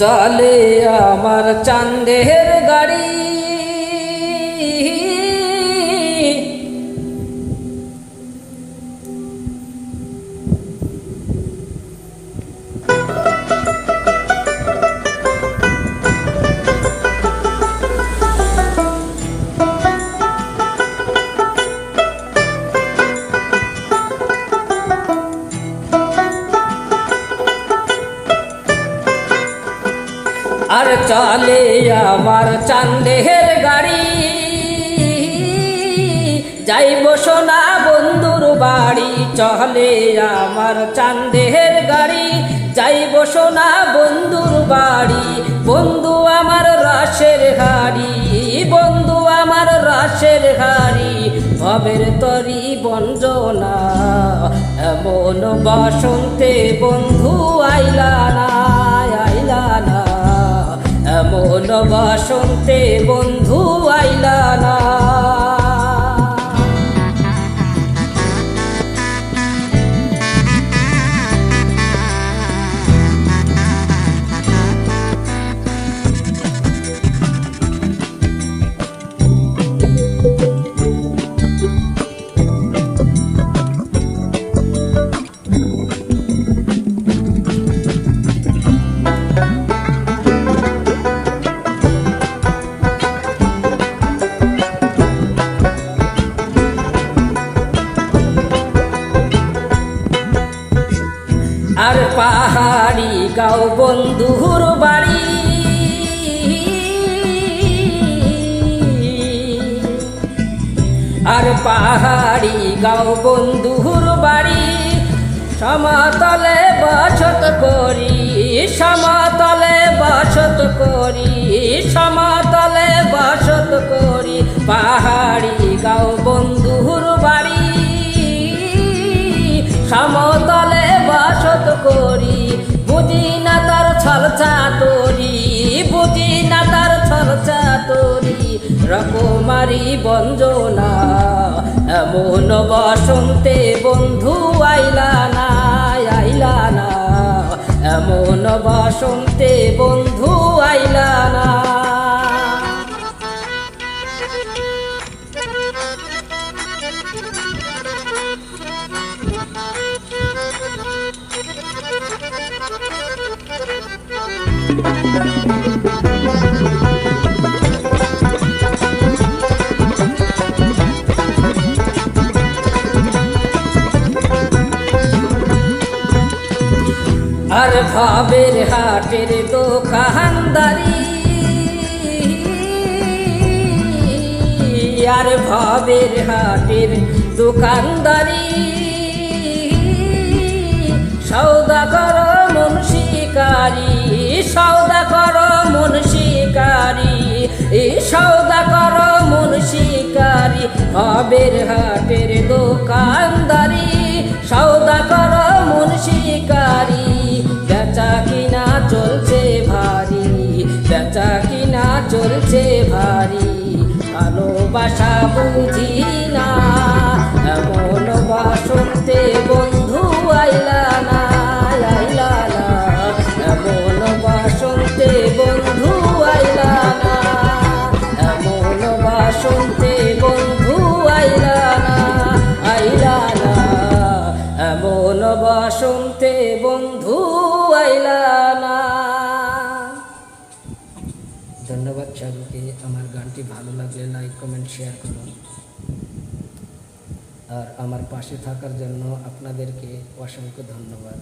চলে আমার চান্দের গাড়ি। আর চলে আমার চান্দেহের গাড়ি। যাইব সোনা বন্ধুর বাড়ি, চলে আমার চান্দেহের গাড়ি। যাইব সোনা বন্ধুর বাড়ি, বন্ধু আমার রাসের হাড়ি, বন্ধু আমার রাসের হাড়ি। ভবের তরি বঞ্জনা, এমন বসন্তে বন্ধু আইলা না। এমন বসন্তে বন্ধু আইলা। গাও বন্ধুর বাড়ি। আর পাহাড়ি গাও বন্ধুর বাড়ি। সমতলে বসত করি, সমতলে বসত করি, সমতলে বসত করি, পাহাড়ি তার তোরি বুঝি না তার চর্চা তোরি রকমারি বঞ্জনা, এমন বসন্তে বন্ধু আইলা না আইলা না। এমন বসন্তে বন্ধু আর ভাবের হাটের দোকানদারি। আর ভাবের হাটের দোকানদারি। সৌদা কর মন ভাবের হাটের দোকানদারি সৌদা কর মন শিকারি। বেচা কিনা চলছে ভারী, বেচা কিনা চলছে ভারী। ভালোবাসা বুঝি বাসন্তে বন্ধু আইলা না। ধন্যবাদ সবাইকে আমার গানটি ভালো লাগলে লাইক, কমেন্ট, শেয়ার করুন। আর আমার পাশে থাকার জন্য আপনাদেরকে অসংখ্য ধন্যবাদ।